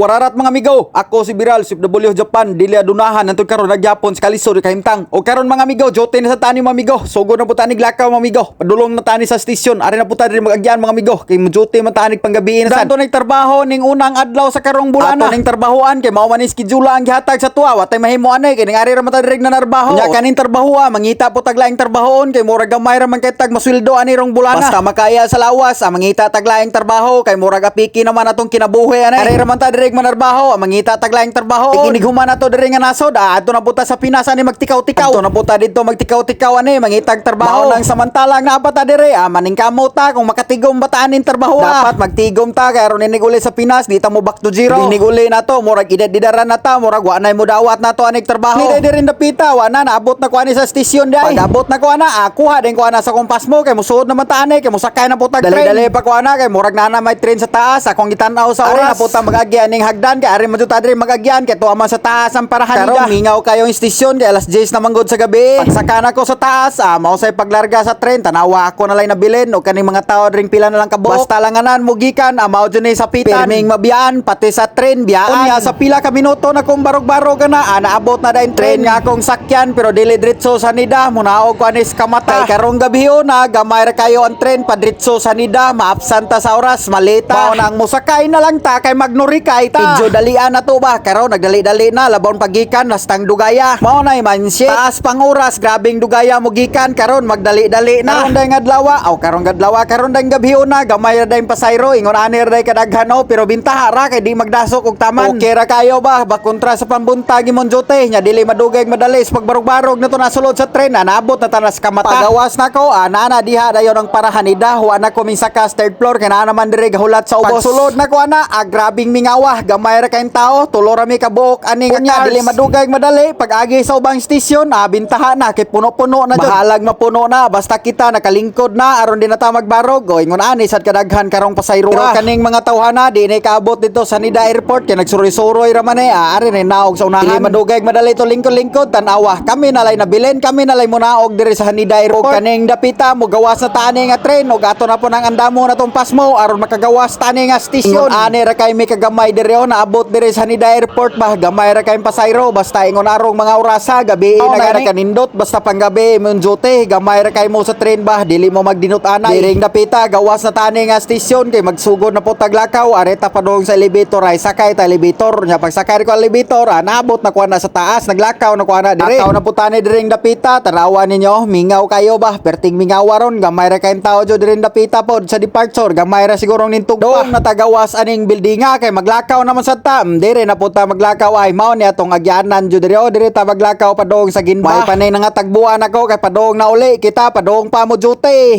Wararat mga amigo, ako si Biral, si W Japan, dili adunahan nantod karon nagyapon sa kalisod kahimtang. O karon mga amigo, jote na sa tani mga amigo. Sugod na po tani lakaw mga amigo. Padulong na tani sa stasyon. Ari na po tani magagyan mga amigo. Kay mojote man tani panggabi na sad. Ato nagtrabaho ning unang adlaw sa karong bulan. Ato ning trabahoan kay mao man schedule ang gihatag sa tuwa. Watay mahimo anay kay ning ari ra man ta direk na narbaho. Nya kaning trabaho ah, mangita po taglaing trabahoon kay murag gamay ra man kay tag masweldo ani rong bulana. Basta makaya sa lawas, ah, mangita taglaing trabaho kay murag apiki naman atong kinabuhi anay. Ari ra man direk manarbaho, ah, mangita taglaing trabaho. Ikinig human ato diri nga nasod, ah, ato na puta sa Pinas ani magtikaw-tikaw. Ato na puta dito magtikaw-tikaw ani mangitag trabaho. Nang samantalang naapa ta diri, ah, maningkamot ta kung makatigom bataan ning trabaho. Dapat magtigom ta kay aron inig uli sa Pinas, di ta mo back to zero. Inig uli na to, murag idadidaran na ta, murag wa nay mo dawat na to anig trabaho. Ni diri napita, wa na naabot na ko ani sa stasyon dai. Pag abot na ko ana, ah, kuha din ko ana sa kompas mo kay musuod naman ta ani kay musakay na putag train. Dali-dali pa ko ana kay murag na na may train sa taas, akong gitan-aw sa oras. Ari na puta magagyan ning hagdan kay ari man jud ta diri magagyan kay tuwa man sa taas ang parahan Karon mingaw kayo yung stasyon kay alas 10 na manggod sa gabi. Pagsaka na ko sa taas, ah, mao say paglarga sa train, tanawa ako na lang nabilin o kaning mga tao dring pila na lang kabuok. Basta langanan mugikan, ah, mao jud ni sa pitan. Pirming mabiyaan pati sa train biyaan. Unya sa pila ka minuto na kung barog-barog na, ah, naabot na dayon train nga akong sakyan pero dili diretso sa nida, munaog ko anis kamata. Kay karong gabi na gamay ra kayo ang train padritso sa nida, maabsanta sa oras, malita. Mao nang musakay na lang ta kay magnurikay ta. Medyo dalian na to ba? Karon nagdali-dali na labaw pagikan lastang dugaya. Mao na mansi. Taas pang oras, grabing dugaya mo gikan karon magdali-dali na. Karon day ngadlawa, aw karon ngadlawa karon day gabi na gamay ra day pasayro ingon ani ra day kadaghano pero bintaha ra kay di magdasok og taman. Okay ra kayo ba? Bakontra sa pambuntag imong jote nya dili madugay madali sa pagbarog-barog na to nasulod sa tren na naabot na tanas kamata. Pagawas na ko, ana na diha dayon ang parahanida, wa na ko minsa ka third floor kay naa naman dire gahulat sa ubos. Pagsulod na ko ana, ah, grabing gamay ra kayong tao, tulo ra mi ka buok ani nga dili madugay madali pag agi sa ubang stasyon, ah, bintaha na kay puno-puno na jud. Mahalag mapuno na basta kita nakalingkod na aron din na ta magbarog. O ingon ani sad kadaghan karong pasayro. Kaning mga tawhana di na kaabot dito sa Nida Airport kay nagsuroy-suroy ra man eh. Ah, ari ni naog sa unahan. Dili madugay madali to lingkod-lingkod tanawa. Kami nalay nabilin, kami nalay munaog diri sa Hanida Airport. Kaning dapita mo gawas na tani nga train ug ato na po nang andamo na tong pasmo aron makagawas tani nga stasyon. Ani ra kay may kagamay diri o naabot diri sa Hanida Airport ba? Gamay ra kay pasayro. Basta ingon arong mga orasa gabi na gani kanindot basta panggabi imong jote gamay ra kay mo sa train ba? Dili mo magdinot anay. Diring dapita gawas na tani nga stasyon kay magsugod na po taglakaw areta pa dong sa elevator. Ay sakay ta elevator. Nya pag sakay ko elevator ah, naabot na kuha na sa taas. Naglakaw na kuha na dire. Lakaw na po tani diring dapita tanawa ninyo. Mingaw kayo ba? Perting mingaw ron gamay ra kayong tao jud diring dapita pod sa departure. Gamay ra siguro nintog pa. Doon natagawas aning buildinga kay maglakaw naman sa ta Mm, dire na po ta maglakaw ay mao ni atong agyanan jud dire o dire ta maglakaw padong sa ginba. May panay nga tagbuan ako kay padong na uli kita padong pa mo jute.